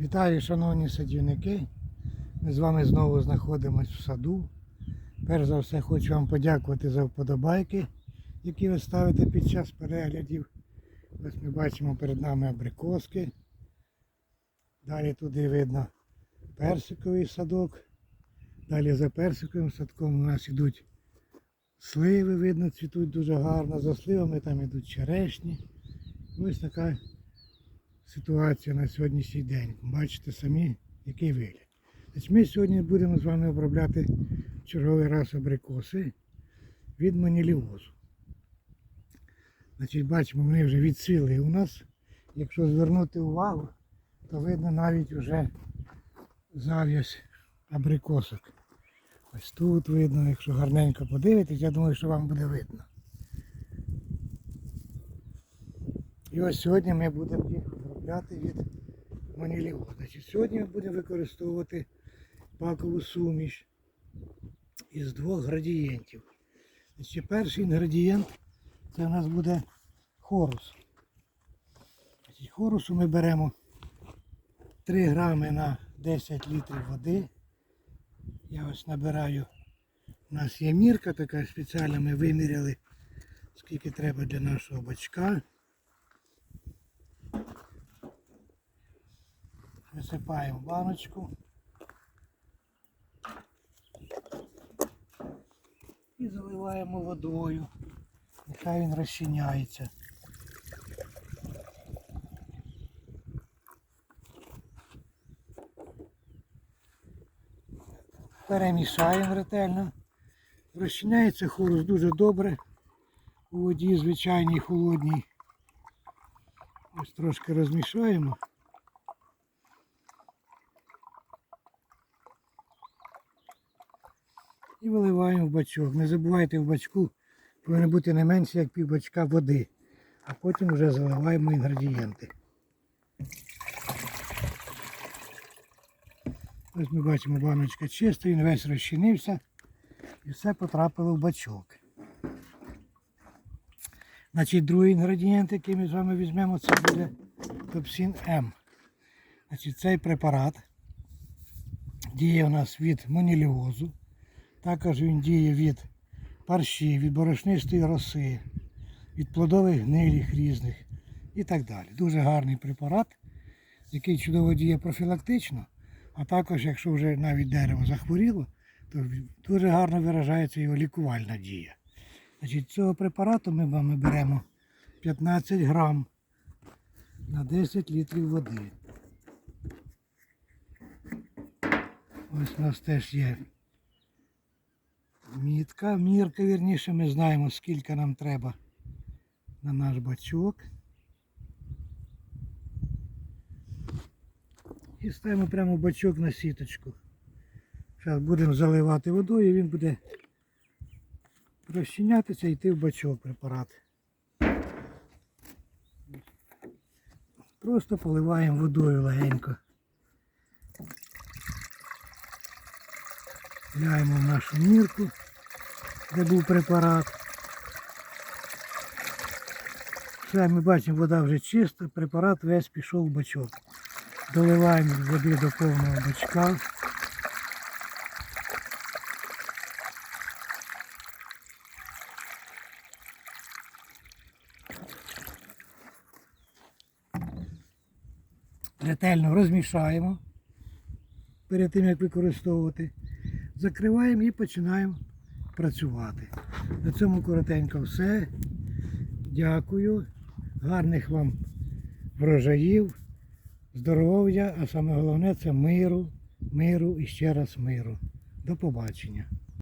Вітаю, шановні садівники. Ми з вами знову знаходимося в саду. Перш за все хочу вам подякувати за вподобайки, які ви ставите під час переглядів. Ось ми бачимо перед нами абрикоски. Далі туди видно персиковий садок. Далі за персиковим садком у нас йдуть сливи, видно, цвітуть дуже гарно. За сливами там йдуть черешні. Ось така ситуація на сьогоднішній день. Бачите самі, який вигляд. Значить, Ми сьогодні будемо з вами обробляти черговий раз абрикоси від маніліозу. Значить, бачимо, вони вже відсвіли у нас. Якщо звернути увагу, то видно навіть вже зав'язь абрикосок. Ось тут видно, якщо гарненько подивитись, я думаю, що вам буде видно. І ось сьогодні ми будемо їх обробляти від маніліозу. Значить, сьогодні ми будемо використовувати пакову суміш із двох градієнтів. Значить, перший інгредієнт це у нас буде хорус. Значить, хорусу ми беремо 3 грами на 10 літрів води. Я ось набираю. У нас є мірка така спеціальна, ми виміряли, скільки треба для нашого бачка. Висипаємо баночку. І заливаємо водою. Нехай він розчиняється. Перемішаємо ретельно. Розчиняється хорус дуже добре. У воді звичайній холодній. Ось трошки розмішаємо. І виливаємо в бачок. Не забувайте в бачку повинно бути не менше як пів бачка води. А потім вже заливаємо інгредієнти. Ось ми бачимо баночка чиста, він весь розчинився і все потрапило в бачок. Значить, другий інгредієнт, який ми з вами візьмемо, це буде Топсін М. Значить, цей препарат діє у нас від моніліозу. Також він діє від парші, від борошнистої роси, від плодових гнилів різних і так далі. Дуже гарний препарат, який чудово діє профілактично, а також, якщо вже навіть дерево захворіло, то дуже гарно виражається його лікувальна дія. Значить, Цього препарату ми вами беремо 15 грам на 10 літрів води. Ось у нас теж є мітка, мірка, вірніше, ми знаємо, скільки нам треба на наш бачок. І ставимо прямо бачок на сіточку. Зараз будемо заливати водою, і він буде розчинятися і йти в бачок препарат. Просто поливаємо водою легенько. Гляємо в нашу мірку, де був препарат. Все, ми бачимо, вода вже чиста, препарат весь пішов в бачок. Доливаємо води до повного бачка. Ретельно розмішаємо перед тим, як використовувати. Закриваємо і починаємо працювати. На цьому коротенько все. Дякую. Гарних вам врожаїв, здоров'я, а саме головне це миру, миру і ще раз миру. До побачення.